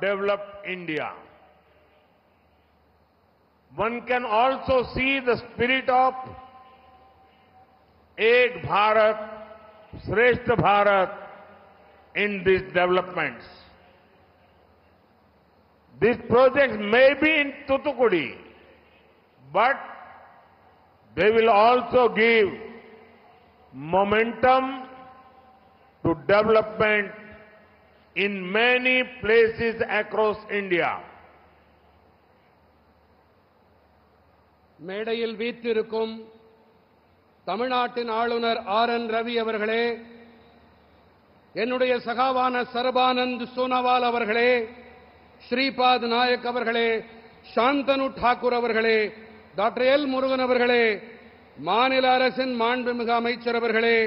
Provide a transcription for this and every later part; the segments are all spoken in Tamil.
developed India. One can also see the spirit of Ek Bharat, Shrestha Bharat in these developments. These projects may be in Tutukudi, but they will also give momentum to development in many places across India. மேடையில் வீற்றிருக்கும் தமிழ்நாட்டின் ஆளுநர் ஆர் என் ரவி அவர்களே என்னுடைய சகாவான சரபானந்த் சோனோவால் அவர்களே ஸ்ரீபாத் நாயக் அவர்களே சாந்தனு டாக்கூர் அவர்களே டாக்டர் எல் முருகன் அவர்களே மாநில அரசின் மாண்புமிகு அமைச்சர் அவர்களே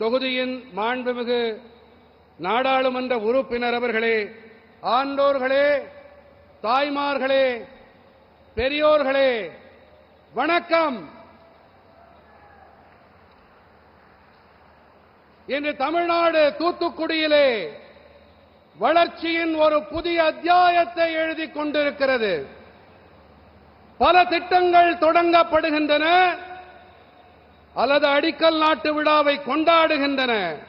தொகுதியின் மாண்புமிகு நாடாளுமன்ற உறுப்பினர் அவர்களே ஆண்டோர்களே தாய்மார்களே பெரியோர்களே வணக்கம். இன்று தமிழ்நாடு தூத்துக்குடியிலே வளர்ச்சியின் ஒரு புதிய அத்தியாயத்தை எழுதிக் கொண்டிருக்கிறது. பல திட்டங்கள் தொடங்கப்படுகின்றன அல்லது அடிக்கல் நாட்டு விழாவை கொண்டாடுகின்றன.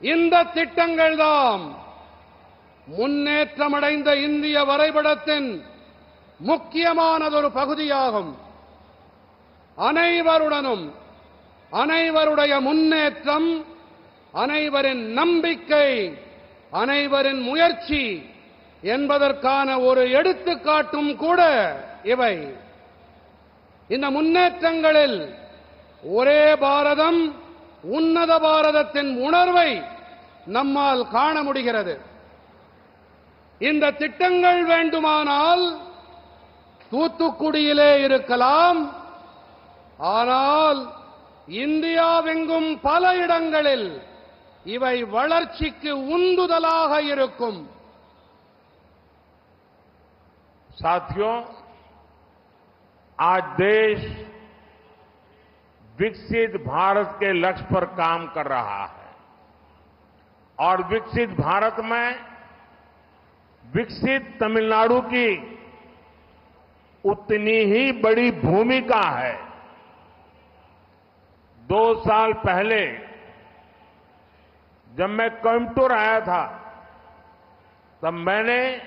இந்த திட்டங்கள் தாம் முன்னேற்றமடைந்த இந்திய வரைபடத்தின் முக்கியமானதொரு பகுதியாகும். அனைவருடனும் அனைவருடைய முன்னேற்றம் அனைவரின் நம்பிக்கை அனைவரின் முயற்சி என்பதற்கான ஒரு எடுத்துக்காட்டும் கூட இவை. இந்த முன்னேற்றங்களில் ஒரே பாரதம் உன்னத பாரதத்தின் உணர்வை நம்மால் காண முடிகிறது இந்த திட்டங்கள் வேண்டுமானால் தூத்துக்குடியிலே இருக்கலாம் ஆனால் இந்தியாவெங்கும் பல இடங்களில் இவை வளர்ச்சிக்கு உந்துதலாக இருக்கும் साथियों आज देश विकसित भारत के लक्ष्य पर काम कर रहा है। और विकसित भारत में विकसित तमिलनाडु की उतनी ही बड़ी भूमिका है। दो साल पहले जब मैं कोयम्बटूर आया था, तब मैंने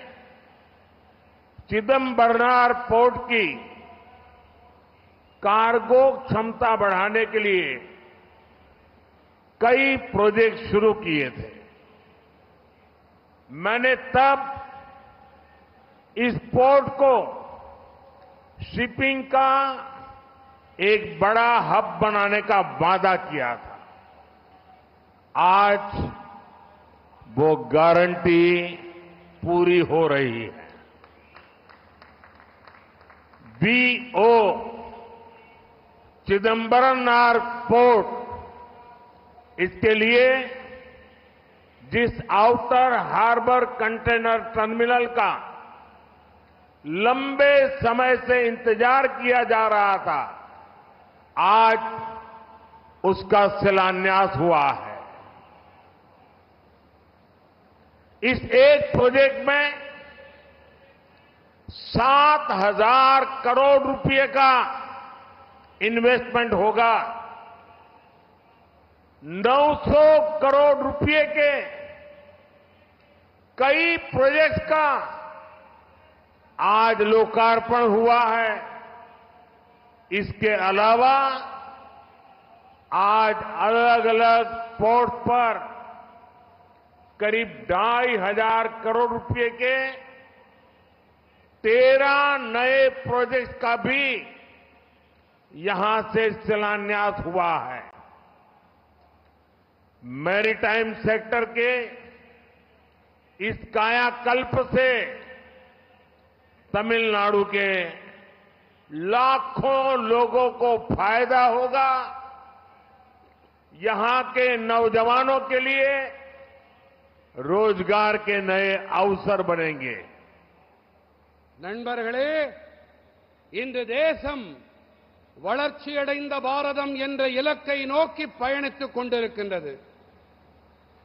चिदम्बरनार पोर्ट की कार्गो क्षमता बढ़ाने के लिए कई प्रोजेक्ट शुरू किए थे। मैंने तब इस पोर्ट को शिपिंग का एक बड़ा हब बनाने का वादा किया था। आज वो गारंटी पूरी हो रही है। बीओ चिदम्बरनार पोर्ट। इसके लिए जिस आउटर हार्बर कंटेनर टर्मिनल का लंबे समय से इंतज़ार किया जा रहा था, आज उसका शिलान्यास हुआ है। इस एक प्रोजेक्ट में सात हज़ार करोड़ रुपए का इन्वेस्टमेंट होगा। 900 करोड़ रुपए के कई प्रोजेक्ट्स का आज लोकार्पण हुआ है। इसके अलावा आज अलग अलग पोर्ट पर करीब ढाई हज़ार करोड़ रुपए के तेरह नए प्रोजेक्ट्स का भी यहां से शिलान्यास हुआ है मैरीटाइम सेक्टर के इस कायाकल्प से तमिलनाडु के लाखों लोगों को फायदा होगा यहां के नौजवानों के लिए रोजगार के नए अवसर बनेंगे நண்பர்களே இன்று தேசம் வளர்ச்சியடைந்த பாரதம் என்ற இலக்கை நோக்கி பயணித்துக் கொண்டிருக்கின்றது.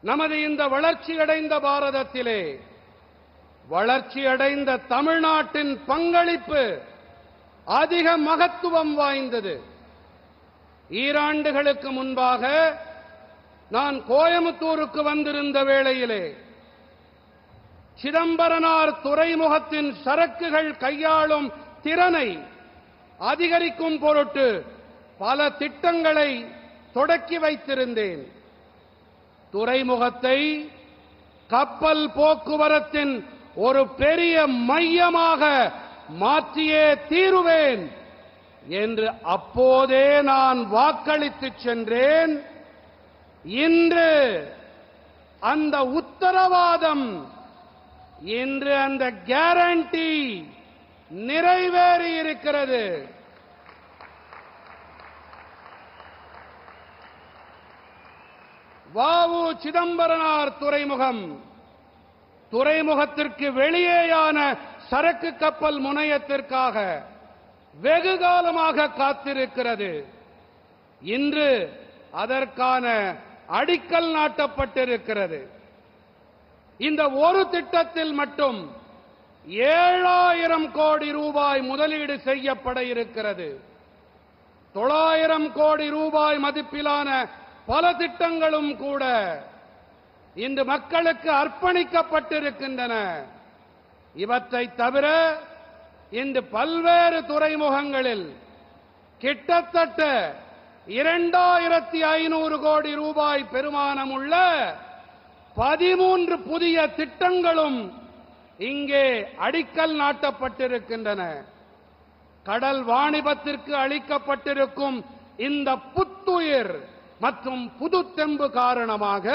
நமது இந்த வளர்ச்சியடைந்த பாரதத்திலே வளர்ச்சியடைந்த தமிழ்நாட்டின் பங்களிப்பு அதிக மகத்துவம் வாய்ந்தது. ஈராண்டுகளுக்கு முன்பாக நான் கோயமுத்தூருக்கு வந்திருந்த வேளையிலே சிதம்பரனார் துறைமுகத்தின் சரக்குகள் கையாளும் திறனை அதிகரிக்கும் பொருட்டு பல திட்டங்களை தொடக்கி வைத்திருந்தேன். துறைமுகத்தை கப்பல் போக்குவரத்தின் ஒரு பெரிய மையமாக மாற்றியே தீருவேன் என்று அப்போதே நான் வாக்களித்து சென்றேன். இன்று அந்த உத்தரவாதம் இன்று அந்த கேரண்டி நிறைவேறி இருக்கிறது. வாவு சிதம்பரனார் துறைமுகம். துறைமுகத்திற்கு வெளியேயான சரக்கு கப்பல் முனையத்திற்காக வெகு காலமாக காத்திருக்கிறது. இன்று அதற்கான அடிக்கல் நாட்டப்பட்டிருக்கிறது. இந்த ஒரு திட்டத்தில் மட்டும் ஏழாயிரம் கோடி ரூபாய் முதலீடு செய்யப்பட இருக்கிறது. தொள்ளாயிரம் கோடி ரூபாய் மதிப்பிலான பல திட்டங்களும் கூட இன்று மக்களுக்கு அர்ப்பணிக்கப்பட்டிருக்கின்றன. இவற்றை தவிர இன்று பல்வேறு துறைமுகங்களில் கிட்டத்தட்ட இரண்டாயிரத்தி ஐநூறு கோடி ரூபாய் பெருமானமுள்ள பதிமூன்று புதிய திட்டங்களும் இங்கே அடிக்கல் நாட்டப்பட்டிருக்கின்றன கடல் வாணிபத்திற்கு அளிக்கப்பட்டிருக்கும் இந்த புத்துயிர் மற்றும் புதுத்தெம்பு காரணமாக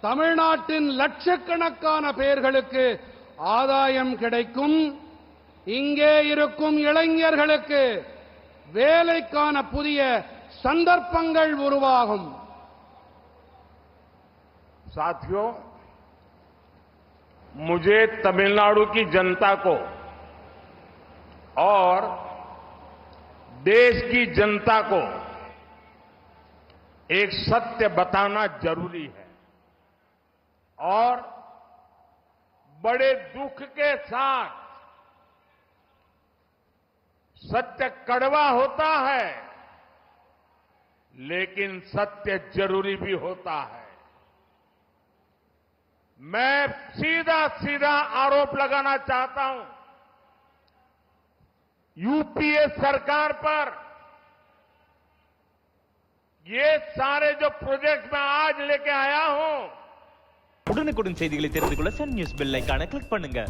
தமிழ்நாட்டின் லட்சக்கணக்கான பேர்களுக்கு ஆதாயம் கிடைக்கும் இங்கே இருக்கும் இளைஞர்களுக்கு வேலைக்கான புதிய சந்தர்ப்பங்கள் உருவாகும் साथियों मुझे तमिलनाडु की जनता को और देश की जनता को एक सत्य बताना ज़रूरी है। और बड़े दुख के साथ सत्य कड़वा होता है, लेकिन सत्य ज़रूरी भी होता है। मैं सीधा सीधा आरोप लगाना चाहता हूं यूपीए सरकार पर ये सारे जो प्रोजेक्ट मैं आज लेके आया हूं உடனுக்குடன் செய்திகளை தெரிந்து கொள்ள சன் நியூஸ் பெல் ஐகானை கிளிக் பண்ணுங்க